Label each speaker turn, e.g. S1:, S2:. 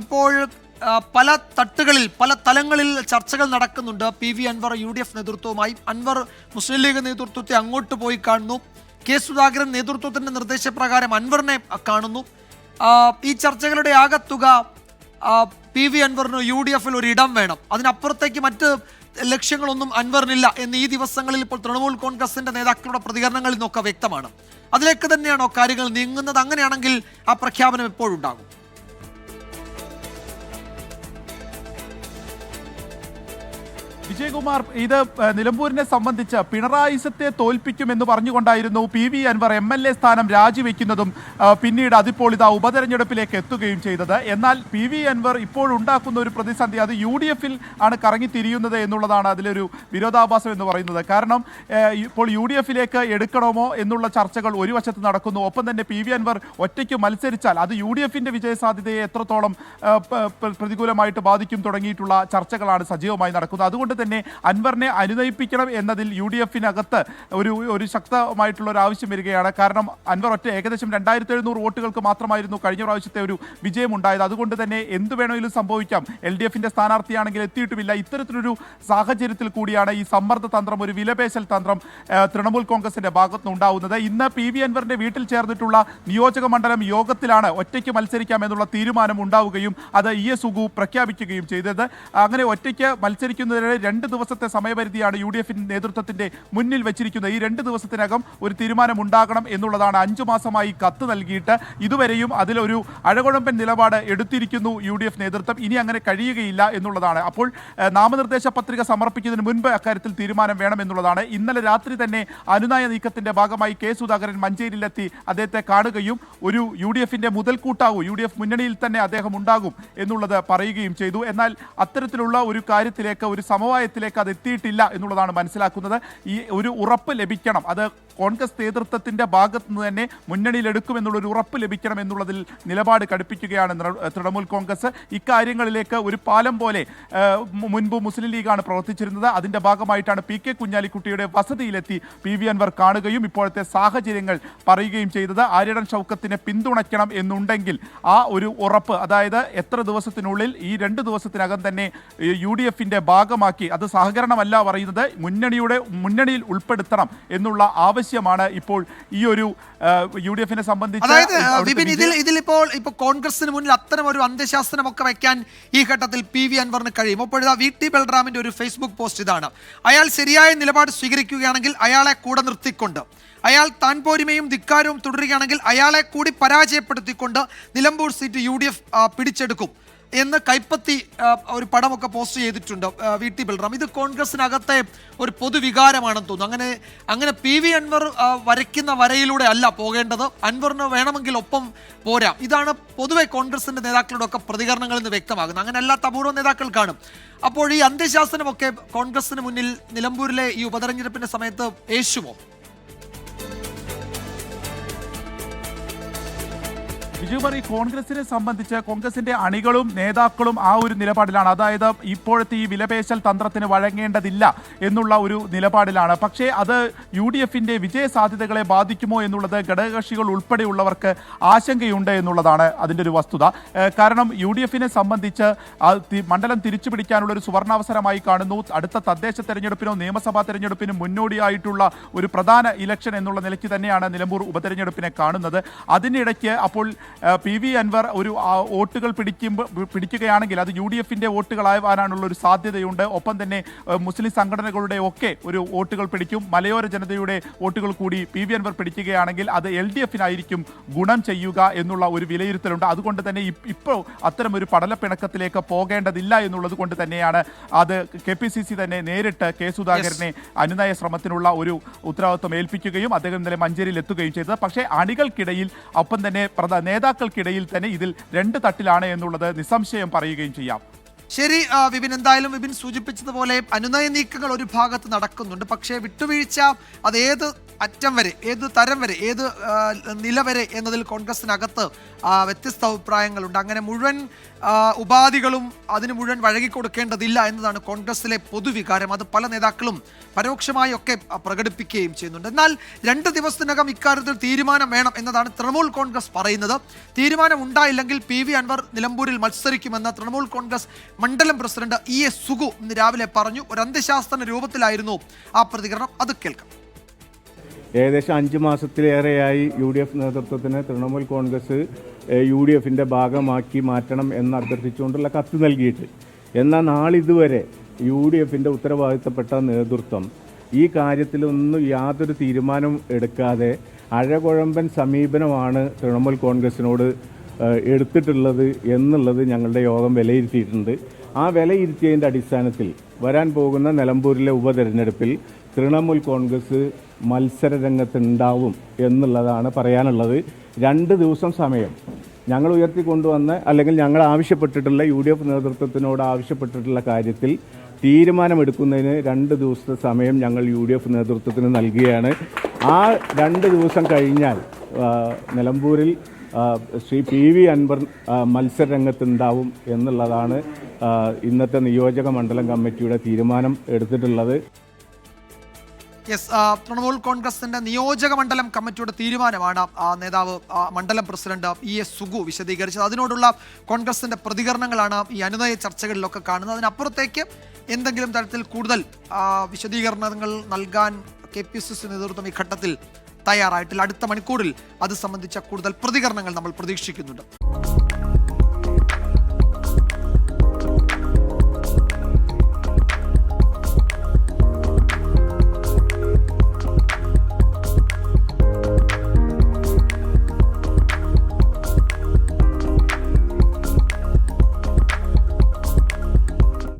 S1: ഇപ്പോൾ പല തട്ടുകളിൽ പല തലങ്ങളിൽ ചർച്ചകൾ നടക്കുന്നുണ്ട്. P V Anvar U D F നേതൃത്വവുമായി. അൻവർ മുസ്ലിം ലീഗ് നേതൃത്വത്തെ അങ്ങോട്ട് പോയി കാണുന്നു. കെ സുധാകരൻ നേതൃത്വത്തിന്റെ നിർദ്ദേശപ്രകാരം അൻവറിനെ കാണുന്നു. ഈ ചർച്ചകളുടെ ആകത്തുക പി വി അൻവറിന് യു ഡി എഫിൽ ഒരു ഇടം വേണം. അതിനപ്പുറത്തേക്ക് മറ്റ് ലക്ഷ്യങ്ങളൊന്നും അൻവറിനില്ല എന്ന് ഈ ദിവസങ്ങളിൽ ഇപ്പോൾ തൃണമൂൽ കോൺഗ്രസിന്റെ നേതാക്കളുടെ പ്രതികരണങ്ങളിൽ നിന്നൊക്കെ വ്യക്തമാണ്. അതിലേക്ക് തന്നെയാണോ കാര്യങ്ങൾ നീങ്ങുന്നത്? അങ്ങനെയാണെങ്കിൽ ആ പ്രഖ്യാപനം എപ്പോഴുണ്ടാകും
S2: വിജയകുമാർ ഇത് നിലമ്പൂരിനെ സംബന്ധിച്ച് പിണറായിസത്തെ തോൽപ്പിക്കുമെന്ന് പറഞ്ഞുകൊണ്ടായിരുന്നു P V Anvar M L A സ്ഥാനം രാജിവെക്കുന്നതും പിന്നീട് അതിപ്പോൾ ഇതാ ഉപതെരഞ്ഞെടുപ്പിലേക്ക് എത്തുകയും ചെയ്തത്. എന്നാൽ പി വി അൻവർ ഇപ്പോൾ ഉണ്ടാക്കുന്ന ഒരു പ്രതിസന്ധി അത് യു ഡി എഫിൽ ആണ് കറങ്ങിത്തിരിയുന്നത് എന്നുള്ളതാണ് അതിലൊരു വിരോധാഭാസം എന്ന് പറയുന്നത്. കാരണം ഇപ്പോൾ യു ഡി എഫിലേക്ക് എടുക്കണമോ എന്നുള്ള ചർച്ചകൾ ഒരു വശത്ത് നടക്കുന്നു. ഒപ്പം തന്നെ പി വി അൻവർ ഒറ്റയ്ക്ക് മത്സരിച്ചാൽ അത് യു ഡി എഫിന്റെ വിജയസാധ്യതയെ എത്രത്തോളം പ്രതികൂലമായിട്ട് ബാധിക്കും തുടങ്ങിയിട്ടുള്ള ചർച്ചകളാണ് സജീവമായി നടക്കുന്നത്. അതുകൊണ്ട് തന്നെ അൻവറിനെ അനുനയിപ്പിക്കണം എന്നതിൽ യു ഡി എഫിനകത്ത് ഒരു ഒരു ശക്തമായിട്ടുള്ള ഒരു ആവശ്യം വരികയാണ്. കാരണം അൻവർ ഒറ്റ ഏകദേശം രണ്ടായിരത്തി എഴുന്നൂറ് വോട്ടുകൾക്ക് മാത്രമായിരുന്നു കഴിഞ്ഞ പ്രാവശ്യത്തെ ഒരു വിജയം ഉണ്ടായത് അതുകൊണ്ട് തന്നെ എന്ത് വേണമെങ്കിലും സംഭവിക്കാം. എൽ ഡി എഫിന്റെ സ്ഥാനാർത്ഥിയാണെങ്കിൽ എത്തിയിട്ടുമില്ല ഇത്തരത്തിലൊരു സാഹചര്യത്തിൽ കൂടിയാണ് ഈ സമ്മർദ്ദ തന്ത്രം ഒരു വിലപേശൽ തന്ത്രം തൃണമൂൽ കോൺഗ്രസിന്റെ ഭാഗത്തുനിന്ന് ഉണ്ടാവുന്നത്. ഇന്ന് പി വി അൻവറിന്റെ വീട്ടിൽ ചേർന്നിട്ടുള്ള നിയോജക മണ്ഡലം യോഗത്തിലാണ് ഒറ്റയ്ക്ക് മത്സരിക്കാം എന്നുള്ള തീരുമാനം ഉണ്ടാവുകയും അത് ഇ എസ് ഉഗു പ്രഖ്യാപിക്കുകയും ചെയ്തത്. അങ്ങനെ ഒറ്റയ്ക്ക് മത്സരിക്കുന്നതിന് രണ്ട് ദിവസത്തെ സമയപരിധിയാണ് യു ഡി എഫിന്റെ നേതൃത്വത്തിന്റെ മുന്നിൽ വെച്ചിരിക്കുന്നത്. ഈ രണ്ട് ദിവസത്തിനകം ഒരു തീരുമാനം ഉണ്ടാകണം എന്നുള്ളതാണ് അഞ്ചു മാസമായി കത്ത് നൽകിയിട്ട് ഇതുവരെയും അതിലൊരു അഴകുഴമ്പൻ നിലപാട് എടുത്തിരിക്കുന്നു യു ഡി എഫ് നേതൃത്വം. ഇനി അങ്ങനെ കഴിയുകയില്ല എന്നുള്ളതാണ്. അപ്പോൾ നാമനിർദ്ദേശ പത്രിക സമർപ്പിക്കുന്നതിന് മുൻപ് അക്കാര്യത്തിൽ തീരുമാനം വേണം എന്നുള്ളതാണ്. ഇന്നലെ രാത്രി തന്നെ അനുനയ നീക്കത്തിന്റെ ഭാഗമായി കെ സുധാകരൻ മഞ്ചേരിയിലെത്തി അദ്ദേഹത്തെ കാണുകയും ഒരു യു ഡി എഫിന്റെ മുതൽക്കൂട്ടാകും യു ഡി എഫ് മുന്നണിയിൽ തന്നെ അദ്ദേഹം ഉണ്ടാകും എന്നുള്ളത് പറയുകയും ചെയ്തു. എന്നാൽ അത്തരത്തിലുള്ള ഒരു കാര്യത്തിലേക്ക് ഒരു സമവായത്തിലേക്ക് അത് എത്തിയിട്ടില്ല എന്നുള്ളതാണ് മനസ്സിലാക്കുന്നത്. ഈ ഒരു ഉറപ്പ് ലഭിക്കണം. അത് കോൺഗ്രസ് നേതൃത്വത്തിന്റെ ഭാഗത്തു നിന്ന് തന്നെ മുന്നണിയിലെടുക്കും എന്നുള്ളൊരു ഒരു ഉറപ്പ് ലഭിക്കണം എന്നുള്ളതിൽ നിലപാട് കടുപ്പിക്കുകയാണ് തൃണമൂൽ കോൺഗ്രസ്. ഇക്കാര്യങ്ങളിലേക്ക് ഒരു പാലം പോലെ മുൻപ് മുസ്ലിം ലീഗാണ് പ്രവർത്തിച്ചിരുന്നത്. അതിന്റെ ഭാഗമായിട്ടാണ് പി കെ കുഞ്ഞാലിക്കുട്ടിയുടെ വസതിയിലെത്തി പി വി അൻവർ കാണുകയും ഇപ്പോഴത്തെ സാഹചര്യങ്ങൾ പറയുകയും ചെയ്തത്. ആര്യടൻ ഷൗക്കത്തിനെ പിന്തുണയ്ക്കണം എന്നുണ്ടെങ്കിൽ ആ ഒരു ഉറപ്പ് അതായത് എത്ര ദിവസത്തിനുള്ളിൽ ഈ രണ്ട് ദിവസത്തിനകം തന്നെ യു ഡി എഫിന്റെ ഭാഗമാക്കി അത് സഹകരണമല്ല പറയുന്നത്. മുന്നണിയുടെ മുന്നണിയിൽ ഉൾപ്പെടുത്തണം എന്നുള്ള ആവശ്യമാണ് ഇപ്പോൾ ഈ ഒരു യു ഡി എഫിനെ സംബന്ധിച്ച്
S1: ഇതിൽ ഇതിലിപ്പോൾ ഇപ്പോൾ കോൺഗ്രസിന് മുന്നിൽ അത്തരം ഒരു അന്ത്യശാസ്ത്രമൊക്കെ വയ്ക്കാൻ ഈ ഘട്ടത്തിൽ പി വി അൻവറിന് കഴിയും. അപ്പോഴിതാ വി ടി ബൽറാമിന്റെ ഒരു ഫേസ്ബുക്ക് പോസ്റ്റ് ഇതാണ്. അയാൾ ശരിയായ നിലപാട് സ്വീകരിക്കുകയാണെങ്കിൽ അയാളെ കൂടെ നിർത്തിക്കൊണ്ട് അയാൾ താൻ പോരിമയും ധിക്കാരവും തുടരുകയാണെങ്കിൽ അയാളെ കൂടി പരാജയപ്പെടുത്തിക്കൊണ്ട് Nilambur seat U D F പിടിച്ചെടുക്കും. എന്ന് കൈപ്പത്തി ഒരു പടമൊക്കെ പോസ്റ്റ് ചെയ്തിട്ടുണ്ട് വി ടി ബൽറാം. ഇത് കോൺഗ്രസിനകത്തെ ഒരു പൊതുവികാരമാണെന്ന് തോന്നുന്നു. അങ്ങനെ അങ്ങനെ പി വി അൻവർ വരയ്ക്കുന്ന വരയിലൂടെ അല്ല പോകേണ്ടത്. അൻവറിന് വേണമെങ്കിൽ ഒപ്പം പോരാ. ഇതാണ് പൊതുവെ കോൺഗ്രസിന്റെ നേതാക്കളുടെ ഒക്കെ പ്രതികരണങ്ങളിൽ നിന്ന് വ്യക്തമാകുന്നത്. അങ്ങനെ അല്ലാത്ത അപൂർവ നേതാക്കൾ കാണും. അപ്പോൾ ഈ അന്ത്യശാസനമൊക്കെ കോൺഗ്രസിന് മുന്നിൽ നിലമ്പൂരിലെ ഈ ഉപതെരഞ്ഞെടുപ്പിന്റെ സമയത്ത് യേശുമോ
S2: പറയും കോൺഗ്രസിനെ സംബന്ധിച്ച് കോൺഗ്രസിന്റെ അണികളും നേതാക്കളും ആ ഒരു നിലപാടിലാണ്. അതായത് ഇപ്പോഴത്തെ ഈ വിലപേശൽ തന്ത്രത്തിന് വഴങ്ങേണ്ടതില്ല എന്നുള്ള ഒരു നിലപാടിലാണ്. പക്ഷേ അത് യു ഡി എഫിന്റെ വിജയ സാധ്യതകളെ ബാധിക്കുമോ എന്നുള്ളത് ഘടകകക്ഷികൾ ഉൾപ്പെടെയുള്ളവർക്ക് ആശങ്കയുണ്ട് എന്നുള്ളതാണ് അതിന്റെ ഒരു വസ്തുത. കാരണം യു ഡി എഫിനെ സംബന്ധിച്ച് മണ്ഡലം തിരിച്ചു പിടിക്കാനുള്ള ഒരു സുവർണാവസരമായി കാണുന്നു. അടുത്ത തദ്ദേശ തെരഞ്ഞെടുപ്പിനോ നിയമസഭാ തെരഞ്ഞെടുപ്പിനോ മുന്നോടിയായിട്ടുള്ള ഒരു പ്രധാന ഇലക്ഷൻ എന്നുള്ള നിലയ്ക്ക് തന്നെയാണ് നിലമ്പൂർ ഉപതെരഞ്ഞെടുപ്പിനെ കാണുന്നത്. അതിനിടയ്ക്ക് അപ്പോൾ പി വി അൻവർ ഒരു വോട്ടുകൾ പിടിക്കുമ്പോൾ പിടിക്കുകയാണെങ്കിൽ അത് യു ഡി എഫിന്റെ വോട്ടുകളാവാനുള്ള ഒരു സാധ്യതയുണ്ട്. ഒപ്പം തന്നെ മുസ്ലിം സംഘടനകളുടെ ഒക്കെ ഒരു വോട്ടുകൾ പിടിക്കും. മലയോര ജനതയുടെ വോട്ടുകൾ കൂടി പി വി അൻവർ പിടിക്കുകയാണെങ്കിൽ അത് എൽ ഡി എഫിനായിരിക്കും ഗുണം ചെയ്യുക എന്നുള്ള ഒരു വിലയിരുത്തലുണ്ട്. അതുകൊണ്ട് തന്നെ ഇപ്പോൾ അത്തരം ഒരു പടലപ്പിണക്കത്തിലേക്ക് പോകേണ്ടതില്ല എന്നുള്ളത് കൊണ്ട് തന്നെയാണ് അത് കെ പി സി സി തന്നെ നേരിട്ട് കെ സുധാകരനെ അനുനയ ശ്രമത്തിനുള്ള ഒരു ഉത്തരവാദിത്വം ഏൽപ്പിക്കുകയും അദ്ദേഹം ഇന്നലെ മഞ്ചേരിയിൽ എത്തുകയും ചെയ്തത്. പക്ഷേ അണികൾക്കിടയിൽ ഒപ്പം തന്നെ പ്രധാ നേതാക്കൾക്കിടയിൽ തന്നെ ഇതിൽ രണ്ട് തട്ടിലാണ് എന്നുള്ളത് നിസ്സംശയം പറയുകയും ചെയ്യാം.
S1: ശരി വിപിൻ എന്തായാലും വിപിൻ സൂചിപ്പിച്ചതുപോലെ അനുനയ നീക്കങ്ങൾ ഒരു ഭാഗത്ത് നടക്കുന്നുണ്ട്. പക്ഷേ വിട്ടുവീഴ്ച അത് ഏത് അറ്റം വരെ ഏത് തരം വരെ ഏത് നില വരെ എന്നതിൽ കോൺഗ്രസിനകത്ത് വ്യത്യസ്ത അഭിപ്രായങ്ങളുണ്ട്. അങ്ങനെ മുഴുവൻ ഉപാധികളും അതിന് മുഴുവൻ വഴങ്ങിക്കൊടുക്കേണ്ടതില്ല എന്നതാണ് കോൺഗ്രസിലെ പൊതുവികാരം. അത് പല നേതാക്കളും പരോക്ഷമായി ഒക്കെ പ്രകടിപ്പിക്കുകയും ചെയ്യുന്നുണ്ട്. എന്നാൽ രണ്ട് ദിവസത്തിനകം ഇക്കാര്യത്തിൽ തീരുമാനം വേണം എന്നതാണ് തൃണമൂൽ കോൺഗ്രസ് പറയുന്നത്. തീരുമാനം ഉണ്ടായില്ലെങ്കിൽ പി വി അൻവർ നിലമ്പൂരിൽ മത്സരിക്കുമെന്ന് തൃണമൂൽ കോൺഗ്രസ് മണ്ഡലം പ്രസിഡന്റ് ഇ എസ് സുഗു ഇന്ന് രാവിലെ പറഞ്ഞു ഒരു അന്ത്യശാസ്ത്ര രൂപത്തിലായിരുന്നു ആ പ്രതികരണം. അത് കേൾക്കാം.
S3: ഏകദേശം അഞ്ച് മാസത്തിലേറെയായി യു ഡി എഫ് നേതൃത്വത്തിന് തൃണമൂൽ കോൺഗ്രസ് യു ഡി എഫിന്റെ ഭാഗമാക്കി മാറ്റണം എന്ന് അഭ്യർത്ഥിച്ചുകൊണ്ടുള്ള കത്ത് നൽകിയിട്ട്. എന്നാൽ നാളിതുവരെ യു ഡി എഫിന്റെ ഉത്തരവാദിത്തപ്പെട്ട നേതൃത്വം ഈ കാര്യത്തിലൊന്നും യാതൊരു തീരുമാനം എടുക്കാതെ അഴകുഴമ്പൻ സമീപനമാണ് തൃണമൂൽ കോൺഗ്രസിനോട് എടുത്തിട്ടുള്ളത് എന്നുള്ളത് ഞങ്ങളുടെ യോഗം വിലയിരുത്തിയിട്ടുണ്ട്. ആ വിലയിരുത്തിയതിന്റെ അടിസ്ഥാനത്തിൽ വരാൻ പോകുന്ന നിലമ്പൂരിലെ ഉപതെരഞ്ഞെടുപ്പിൽ തൃണമൂൽ കോൺഗ്രസ് മത്സര രംഗത്തുണ്ടാവും എന്നുള്ളതാണ് പറയാനുള്ളത്. രണ്ട് ദിവസം സമയം ഞങ്ങൾ ഉയർത്തിക്കൊണ്ടുവന്ന അല്ലെങ്കിൽ ഞങ്ങൾ ആവശ്യപ്പെട്ടിട്ടുള്ള യു ഡി എഫ് നേതൃത്വത്തിനോട് ആവശ്യപ്പെട്ടിട്ടുള്ള കാര്യത്തിൽ തീരുമാനമെടുക്കുന്നതിന് രണ്ട് ദിവസത്തെ സമയം ഞങ്ങൾ യു ഡി എഫ് നേതൃത്വത്തിന് നൽകുകയാണ്. ആ രണ്ട് ദിവസം കഴിഞ്ഞാൽ നിലമ്പൂരിൽ ശ്രീ പി വി അൻവർ മത്സരരംഗത്തുണ്ടാവും എന്നുള്ളതാണ് ഇന്നത്തെ നിയോജക മണ്ഡലം കമ്മിറ്റിയുടെ തീരുമാനം എടുത്തിട്ടുള്ളത്.
S1: യെസ് തൃണമൂൽ കോൺഗ്രസിന്റെ നിയോജക മണ്ഡലം കമ്മിറ്റിയുടെ തീരുമാനമാണ് നേതാവ് മണ്ഡലം പ്രസിഡന്റ് ഇ എസ് സുഗു വിശദീകരിച്ചത്. അതിനോടുള്ള കോൺഗ്രസിന്റെ പ്രതികരണങ്ങളാണ് ഈ അനുനയ ചർച്ചകളിലൊക്കെ കാണുന്നത്. അതിനപ്പുറത്തേക്ക് എന്തെങ്കിലും തരത്തിൽ കൂടുതൽ വിശദീകരണങ്ങൾ നൽകാൻ കെ പി സി സി നേതൃത്വം ഈ ഘട്ടത്തിൽ തയ്യാറായിട്ടില്ല. അടുത്ത മണിക്കൂറിൽ അത് സംബന്ധിച്ച കൂടുതൽ പ്രതികരണങ്ങൾ നമ്മൾ പ്രതീക്ഷിക്കുന്നുണ്ട്.